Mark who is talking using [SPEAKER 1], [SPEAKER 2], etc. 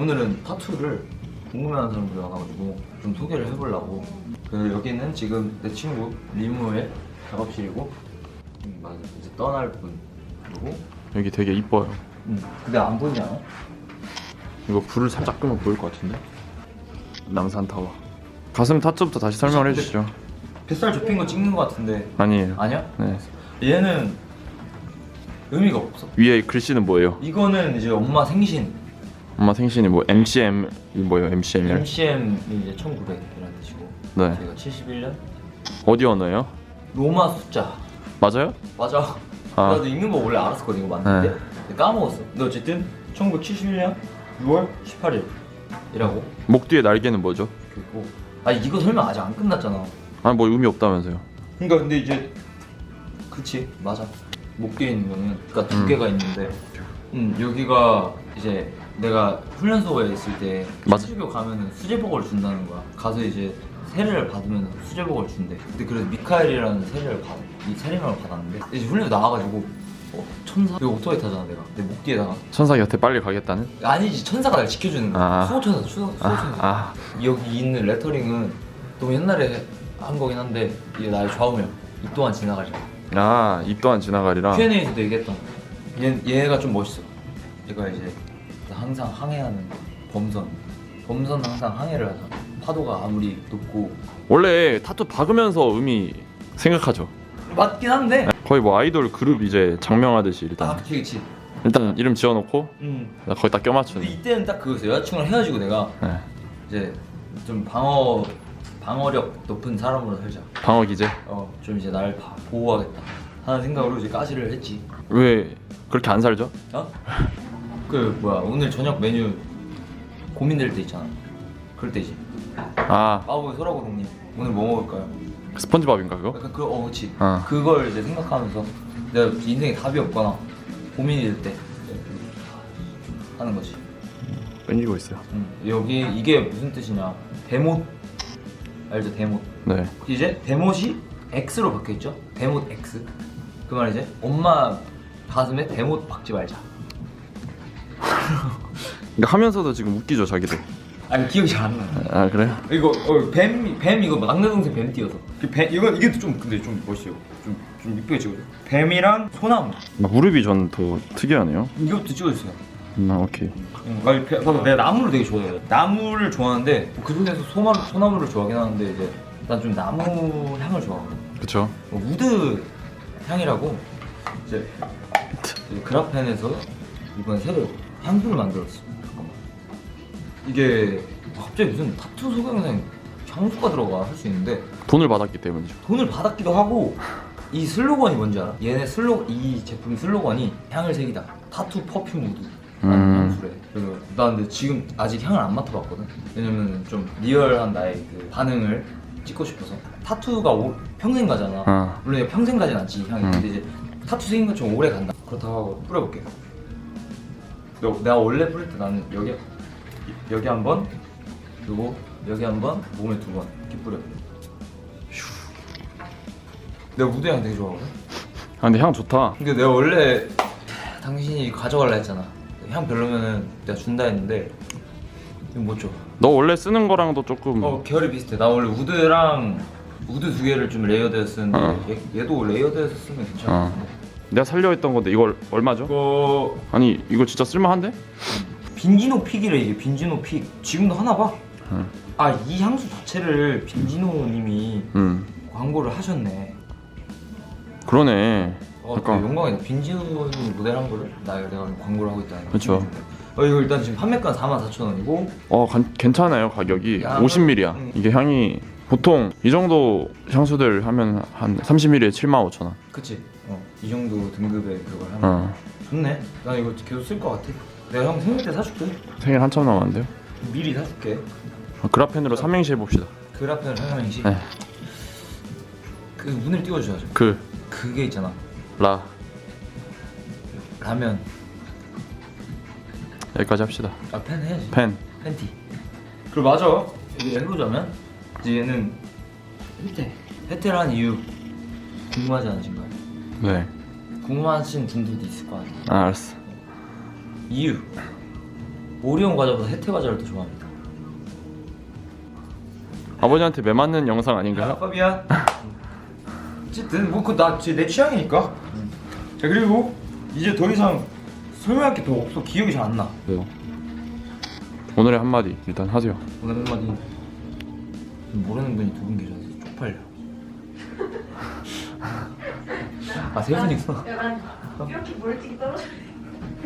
[SPEAKER 1] 오늘은 타투를 궁금해하는 사람들이 와가지고 좀 소개를 해보려고 그 여기는 지금 내 친구 리무의 작업실이고 음, 맞아 이제 떠날 분 그리고
[SPEAKER 2] 여기 되게 이뻐요.
[SPEAKER 1] 음, 근데 안 보이지 않아?
[SPEAKER 2] 이거 불을 살짝 끄면 보일 것 같은데. 남산 타워. 가슴 타투부터 다시 설명을 해주시죠.
[SPEAKER 1] 뱃살 접힌 거 찍는 거 같은데
[SPEAKER 2] 아니에요.
[SPEAKER 1] 아니야?
[SPEAKER 2] 네.
[SPEAKER 1] 얘는 의미가 없어
[SPEAKER 2] 위에 글씨는 뭐예요?
[SPEAKER 1] 이거는 이제 엄마 생신
[SPEAKER 2] 엄마 생신이 뭐 MCM 이 뭐예요? MCM이요?
[SPEAKER 1] MCM이 이제 1900이라는 뜻이고
[SPEAKER 2] 네.
[SPEAKER 1] 저희가 71년
[SPEAKER 2] 어디 언어예요?
[SPEAKER 1] 로마 숫자
[SPEAKER 2] 맞아요?
[SPEAKER 1] 맞아
[SPEAKER 2] 아.
[SPEAKER 1] 나도 읽는 거 원래 알았거든 이거 맞는데
[SPEAKER 2] 네.
[SPEAKER 1] 근데 까먹었어 근데 어쨌든 1971년 6월 18일 이라고
[SPEAKER 2] 목 뒤에 날개는 뭐죠?
[SPEAKER 1] 그리고 아 이거 설명 아직 안 끝났잖아
[SPEAKER 2] 아뭐 의미 없다면서요?
[SPEAKER 1] 그러니까 근데 이제 그치 맞아 목 뒤에 있는 거는 그러니까 두
[SPEAKER 2] 음.
[SPEAKER 1] 개가 있는데 음 여기가 이제 내가 훈련소에 있을 때
[SPEAKER 2] 맞아.
[SPEAKER 1] 수주교 가면은 수제복을 준다는 거야. 가서 이제 세례를 받으면 수제복을 준대. 근데 그래서 미카엘이라는 세례를 받, 이 세례명을 받았는데 이제 훈련소 나와가지고 어 천사? 여기 오토바이 타잖아 내가. 내 목 뒤에다가.
[SPEAKER 2] 천사 곁에 빨리 가겠다는?
[SPEAKER 1] 아니지 천사가 날 지켜주는 거야.
[SPEAKER 2] 아.
[SPEAKER 1] 수호천사 수호,
[SPEAKER 2] 아, 아.
[SPEAKER 1] 여기 있는 레터링은 너무 옛날에 한 거긴 한데 이게 나의 좌우명. 이 또한 지나가리
[SPEAKER 2] 아, 이 또한 지나가리라.
[SPEAKER 1] Q&A에서도 얘기했던 얘, 얘가 좀 멋있어. 얘가 이제 항상 항해하는 범선 범선 항상 항해를 하잖아 파도가 아무리 높고
[SPEAKER 2] 원래 타투 박으면서 의미 생각하죠.
[SPEAKER 1] 맞긴 한데
[SPEAKER 2] 거의 뭐 아이돌 그룹 이제 장명하듯이
[SPEAKER 1] 아
[SPEAKER 2] 일단
[SPEAKER 1] 그치 그치
[SPEAKER 2] 일단 이름 지어놓고
[SPEAKER 1] 음.
[SPEAKER 2] 거의 다
[SPEAKER 1] 근데
[SPEAKER 2] 껴맞추는.
[SPEAKER 1] 이때는 딱 그거였어 여자친구랑 헤어지고 내가
[SPEAKER 2] 네.
[SPEAKER 1] 이제 좀 방어 방어력 높은 사람으로 살자
[SPEAKER 2] 방어 기제.
[SPEAKER 1] 어 좀 이제 날 바- 보호하겠다 하는 생각으로 이제 까지를 했지
[SPEAKER 2] 왜 그렇게 안 살죠?
[SPEAKER 1] 어? 그 뭐야 오늘 저녁 메뉴 고민될 때 있잖아. 그럴 때지.
[SPEAKER 2] 아,
[SPEAKER 1] 아우 소라고 동님 오늘 뭐 먹을까요?
[SPEAKER 2] 스펀지밥인가 그거?
[SPEAKER 1] 약간 그, 어 그치.
[SPEAKER 2] 어.
[SPEAKER 1] 그걸 이제 생각하면서 내가 인생에 답이 없거나 고민이 될 때 하는 거지.
[SPEAKER 2] 땡기고 있어요.
[SPEAKER 1] 음, 여기 이게 무슨 뜻이냐. 대못. 알죠 대못?
[SPEAKER 2] 네.
[SPEAKER 1] 이제 대못이 X로 바뀌었죠? 대못 X. 그 말 이제 엄마 가슴에 대못 박지 말자
[SPEAKER 2] 그러니까 하면서도 지금 웃기죠 자기도.
[SPEAKER 1] 아니 기억이 잘 안 나.
[SPEAKER 2] 아 그래요?
[SPEAKER 1] 이거 어, 뱀, 뱀 이거 막내 동생 뱀 띄어서. 그뱀 이거 이게 좀 근데 좀 멋있어요. 좀좀 이쁘게 찍어줘. 뱀이랑 소나무.
[SPEAKER 2] 아, 무릎이 전 더 특이하네요.
[SPEAKER 1] 이것도 찍어주세요.
[SPEAKER 2] 음, 아, 오케이.
[SPEAKER 1] 응. 아니 배- 봐봐 내가 나무를 되게 좋아해요. 나무를 좋아하는데 그 중에서 소나무 소나무를 좋아하긴 하는데 이제 난 좀 나무 향을 좋아하거든.
[SPEAKER 2] 그쵸?
[SPEAKER 1] 어, 우드 향이라고 이제 그라펜에서 이번에 새로 향수를 만들었어. 잠깐만. 이게 갑자기 무슨 타투 소경생 향수가 들어가 할 수 있는데
[SPEAKER 2] 돈을 받았기 때문이죠.
[SPEAKER 1] 돈을 받았기도 하고 이 슬로건이 뭔지 알아? 얘네 슬로 이 제품 슬로건이 향을 새기다. 타투 퍼퓸 우드.
[SPEAKER 2] 음.
[SPEAKER 1] 향수래. 그래서 나 근데 지금 아직 향을 안 맡아봤거든. 왜냐면 좀 리얼한 나의 그 반응을 찍고 싶어서. 타투가 오- 평생 가잖아.
[SPEAKER 2] 아.
[SPEAKER 1] 물론 평생 가진 않지 이 향이.
[SPEAKER 2] 음.
[SPEAKER 1] 근데 이제 타투 생긴 것좀 오래 간다. 그렇다고 하고 뿌려볼게. 너, 내가 원래 뿌릴 때 나는 여기 여기 한 번, 그리고 여기 한 번, 몸에 두 번 이렇게 뿌려. 휴. 내가 우드 향 되게 좋아하거든.
[SPEAKER 2] 아 근데 향 좋다.
[SPEAKER 1] 근데 내가 원래 당신이 가져갈라 했잖아. 향 별로면은 내가 준다 했는데 이거 못 줘.
[SPEAKER 2] 너 원래 쓰는 거랑도 조금
[SPEAKER 1] 어 계열이 비슷해. 나 원래 우드랑 우드 두 개를 좀 레이어드해서 쓰는데
[SPEAKER 2] 어.
[SPEAKER 1] 얘, 얘도 레이어드해서 쓰면 괜찮아.
[SPEAKER 2] 어. 내가 살려 했던 건데 이걸 얼마죠?
[SPEAKER 1] 이거
[SPEAKER 2] 아니 이거 진짜 쓸만한데?
[SPEAKER 1] 빈지노 픽이래 이게 빈지노 픽. 지금도 하나 봐.
[SPEAKER 2] 응.
[SPEAKER 1] 아이 향수 자체를 빈지노님이
[SPEAKER 2] 음
[SPEAKER 1] 광고를 하셨네.
[SPEAKER 2] 그러네.
[SPEAKER 1] 어, 그 영광이다. 빈지노님 모델 한 거를 나 내가 광고를 하고 있다는 거.
[SPEAKER 2] 그쵸.
[SPEAKER 1] 어 이거 일단 지금 판매가 44,000원이고
[SPEAKER 2] 어 간- 괜찮아요 가격이
[SPEAKER 1] 야,
[SPEAKER 2] 50ml야.
[SPEAKER 1] 음.
[SPEAKER 2] 이게 향이 보통 이 정도 향수들 하면 한 30ml에 7만 5천 원.
[SPEAKER 1] 그치? 어, 이 정도 등급의 그걸 하면
[SPEAKER 2] 어
[SPEAKER 1] 좋네. 나 이거 계속 쓸 것 같아. 내가 형 생일 때 사줄게.
[SPEAKER 2] 생일 한참 남았는데요.
[SPEAKER 1] 미리 사줄게.
[SPEAKER 2] 어, 그라펜으로 삼행시 해봅시다.
[SPEAKER 1] 그라펜 설명이지.
[SPEAKER 2] 네.
[SPEAKER 1] 그 문을 띄워줘야죠.
[SPEAKER 2] 그
[SPEAKER 1] 그게 있잖아.
[SPEAKER 2] 라
[SPEAKER 1] 라면.
[SPEAKER 2] 여기까지 합시다.
[SPEAKER 1] 아 펜 해야지.
[SPEAKER 2] 펜.
[SPEAKER 1] 팬티. 그리고 맞아. 이제 해보자면 이제 얘는 혜태. 혜태를 한 이유 궁금하지 않으신가요?
[SPEAKER 2] 네.
[SPEAKER 1] 궁금하신 분들도 있을 거 아니에요.
[SPEAKER 2] 아, 알았어.
[SPEAKER 1] 이유. 오리온 과자보다 혜태 과자를 더 좋아합니다.
[SPEAKER 2] 아버지한테 매 맞는 영상 아닌가요?
[SPEAKER 1] 아빠 미안. 어쨌든 뭐그나내 취향이니까. 자 그리고 이제 더 이상 설명할 게 더 없어. 기억이 잘 안 나.
[SPEAKER 2] 왜요? 오늘의 한마디 일단 하세요.
[SPEAKER 1] 오늘 한마디 모르는 분이 두 분 계셔서 쪽팔려. 아세 분이구나.
[SPEAKER 3] 약간 이렇게 멀찍이 떨어져